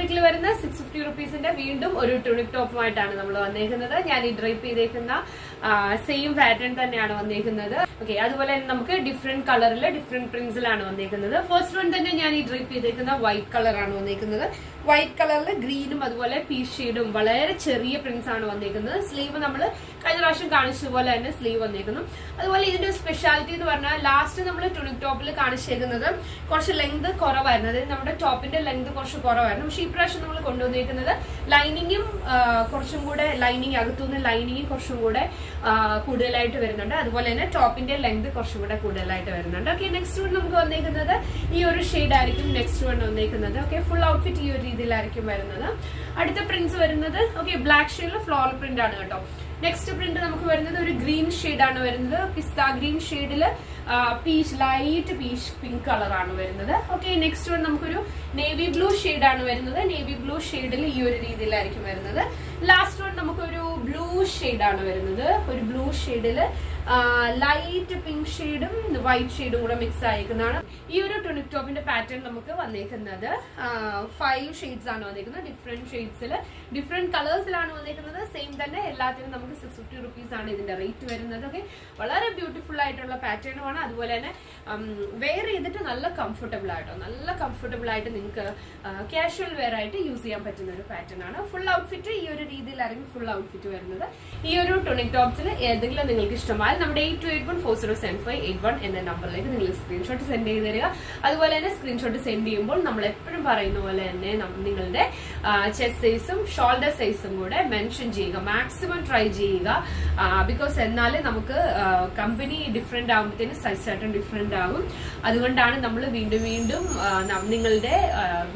ഫാബ്രിക്കിൽ വരുന്ന six fifty റുപ്പീസിന്റെ വീണ്ടും ഒരു ടുണിക് ടോപ്പുമായിട്ടാണ് നമ്മൾ വന്നേക്കുന്നത്. ഞാൻ ഈ ഡ്രൈപ്പ് ചെയ്തേക്കുന്ന സെയിം പാറ്റേൺ തന്നെയാണ് വന്നേക്കുന്നത്. ഓക്കെ അതുപോലെ തന്നെ നമുക്ക് ഡിഫറെന്റ് കളറിൽ ഡിഫറെന്റ് പ്രിന്റ്സിലാണ് വന്നേക്കുന്നത്. ഫസ്റ്റ് വൺ തന്നെ ഞാൻ ഈ ഡ്രൈപ്പ് ചെയ്തേക്കുന്ന വൈറ്റ് കളറാണ് വന്നേക്കുന്നത്. വൈറ്റ് കളറിൽ ഗ്രീനും അതുപോലെ പീ ഷെയ്ഡും വളരെ ചെറിയ പ്രിന്റ്സ് ആണ് വന്നേക്കുന്നത്. സ്ലീവ് നമ്മൾ കഴിഞ്ഞ പ്രാവശ്യം കാണിച്ചതുപോലെ തന്നെ സ്ലീവ് വന്നേക്കുന്നു. അതുപോലെ ഇതിന്റെ സ്പെഷ്യാലിറ്റി എന്ന് പറഞ്ഞാൽ ലാസ്റ്റ് നമ്മൾ ടുണിക് ടോപ്പിൽ കാണിച്ചേക്കുന്നത് കുറച്ച് ലെങ്ത് കുറവായിരുന്നു. അതായത് നമ്മുടെ ടോപ്പിന്റെ ലെങ്ത് കുറച്ച് കുറവായിരുന്നു. പക്ഷെ ഈ പ്രാവശ്യം നമ്മൾ കൊണ്ടുവന്നിരിക്കുന്നത് ലൈനിങ്ങും കുറച്ചും കൂടെ ലൈനിങ് അകത്തുനിന്ന് ലൈനിങ്ങും കുറച്ചും കൂടെ കൂടുതലായിട്ട് വരുന്നുണ്ട്. അതുപോലെ തന്നെ ടോപ്പിന്റെ ലെങ്ത് കുറച്ചും കൂടെ കൂടുതലായിട്ട് വരുന്നുണ്ട്. ഓക്കെ നെക്സ്റ്റ് വൺ നമുക്ക് വന്നേക്കുന്നത് ഈ ഒരു ഷെയ്ഡ് ആയിരിക്കും നെക്സ്റ്റ് വൺ വന്നേക്കുന്നത്. ഓക്കെ ഫുൾ ഔട്ട്ഫിറ്റ് ഈ ഒരു രീതിയിലായിരിക്കും വരുന്നത്. അടുത്ത പ്രിന്റ്സ് വരുന്നത് ഓക്കെ ബ്ലാക്ക് ഷെയ്ഡിൽ ഫ്ലോറൽ പ്രിന്റ് ആണ് കേട്ടോ. നെക്സ്റ്റ് പ്രിന്റ് നമുക്ക് വരുന്നത് ഒരു ഗ്രീൻ ആണ് വരുന്നത്. പിസ്ത ഗ്രീൻ ഷെയ്ഡിൽ പീച്ച് ലൈറ്റ് പീച്ച് പിങ്ക് കളറാണ് വരുന്നത്. ഓക്കെ നെക്സ്റ്റ് വൺ നമുക്കൊരു നേവി ബ്ലൂ ആണ് വരുന്നത്. നേവി ബ്ലൂ ഷെയ്ഡിൽ ഈ ഒരു രീതിയിലായിരിക്കും വരുന്നത്. ലാസ്റ്റ് വൺ നമുക്കൊരു ബ്ലൂ ആണ് വരുന്നത്. ഒരു ബ്ലൂ ഷെയ്ഡിൽ ലൈറ്റ് പിങ്ക് ഷെയ്ഡും വൈറ്റ് ഷെയ്ഡും കൂടെ മിക്സ് ആയിരിക്കുന്നതാണ് ഈ ഒരു ടുണിക് ടോപ്പിന്റെ പാറ്റേൺ നമുക്ക് വന്നേക്കുന്നത്. ഫൈവ് ഷെയ്ഡ്സ് ആണ് വന്നേക്കുന്നത്. ഡിഫറെന്റ് ഷെയ്ഡ്സിൽ ഡിഫറെന്റ് കളേഴ്സിലാണ് വന്നേക്കുന്നത്. സെയിം തന്നെ എല്ലാത്തിനും നമുക്ക് സിക്സ് ഫിഫ്റ്റി റുപ്പീസ് ആണ് ഇതിന്റെ റേറ്റ് വരുന്നത്. ഓക്കെ വളരെ ബ്യൂട്ടിഫുൾ ആയിട്ടുള്ള പാറ്റേണുമാണ് അതുപോലെ തന്നെ വെയർ ചെയ്തിട്ട് നല്ല കംഫർട്ടബിൾ ആയിട്ടോ നല്ല കംഫർട്ടബിൾ ആയിട്ട് നിങ്ങൾക്ക് കാഷ്വൽ വെയർ ആയിട്ട് യൂസ് ചെയ്യാൻ പറ്റുന്ന ഒരു പാറ്റേൺ ആണ്. ഫുൾ ഔട്ട്ഫിറ്റ് ഈ ഒരു രീതിയിലായിരിക്കും ഫുൾ ഔട്ട്ഫിറ്റ് വരുന്നത്. ഈ ഒരു ടൊണിക് ടോപ്സിൽ ഏതെങ്കിലും നിങ്ങൾക്ക് ഇഷ്ടമായാൽ നമ്മുടെ eight two eight one four zero seven five eight one എന്ന നമ്പറിലേക്ക് നിങ്ങൾ സ്ക്രീൻഷോട്ട് സെൻഡ് ചെയ്ത് തരിക. അതുപോലെ തന്നെ സ്ക്രീൻഷോട്ട് സെൻഡ് ചെയ്യുമ്പോൾ നമ്മൾ എപ്പോഴും പറയുന്ന പോലെ തന്നെ നിങ്ങളുടെ ചെസ്റ്റ് സൈസും ഷോൾഡർ സൈസും കൂടെ മെൻഷൻ ചെയ്യുക. മാക്സിമം ട്രൈ ചെയ്യുക. ബിക്കോസ് എന്നാലേ നമുക്ക് കമ്പനി ഡിഫറെന്റ് ആകുമ്പോഴത്തേന് സൈസ് ആയിട്ടും ഡിഫറെന്റ് ആകും. അതുകൊണ്ടാണ് നമ്മൾ വീണ്ടും വീണ്ടും നിങ്ങളുടെ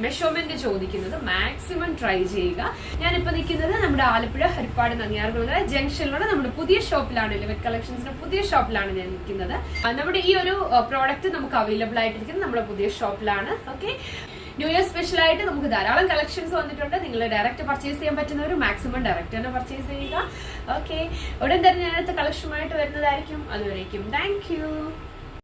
മെഷർമെന്റ് ചോദിക്കുന്നത്. മാക്സിമം ട്രൈ ചെയ്യുക. ഞാനിപ്പോ നിൽക്കുന്നത് നമ്മുടെ ആലപ്പുഴ ഹരിപ്പാട് നങ്ങിയാർകുളങ്ങര ജംഗ്ഷനിലുള്ള നമ്മുടെ പുതിയ ഷോപ്പിലാണ് ലിവറ്റ് കളക്ഷൻസിന്റെ പുതിയ ഷോപ്പിലാണ് ഞാൻ നിൽക്കുന്നത്. നമ്മുടെ ഈ ഒരു പ്രോഡക്റ്റ് നമുക്ക് അവൈലബിൾ ആയിട്ടിരിക്കുന്നത് നമ്മുടെ പുതിയ ഷോപ്പിലാണ്. ഓക്കെ ന്യൂ ഇയർ സ്പെഷ്യൽ ആയിട്ട് നമുക്ക് ധാരാളം കളക്ഷൻസ് വന്നിട്ടുണ്ട്. നിങ്ങൾ ഡയറക്റ്റ് പർച്ചേസ് ചെയ്യാൻ പറ്റുന്നവർ മാക്സിമം ഡയറക്റ്റ് തന്നെ പർച്ചേസ് ചെയ്യുക. ഓക്കെ ഉടൻ തന്നെ ഞാൻ അടുത്ത കളക്ഷനുമായിട്ട് വരുന്നതായിരിക്കും. അതുവരേക്കും താങ്ക്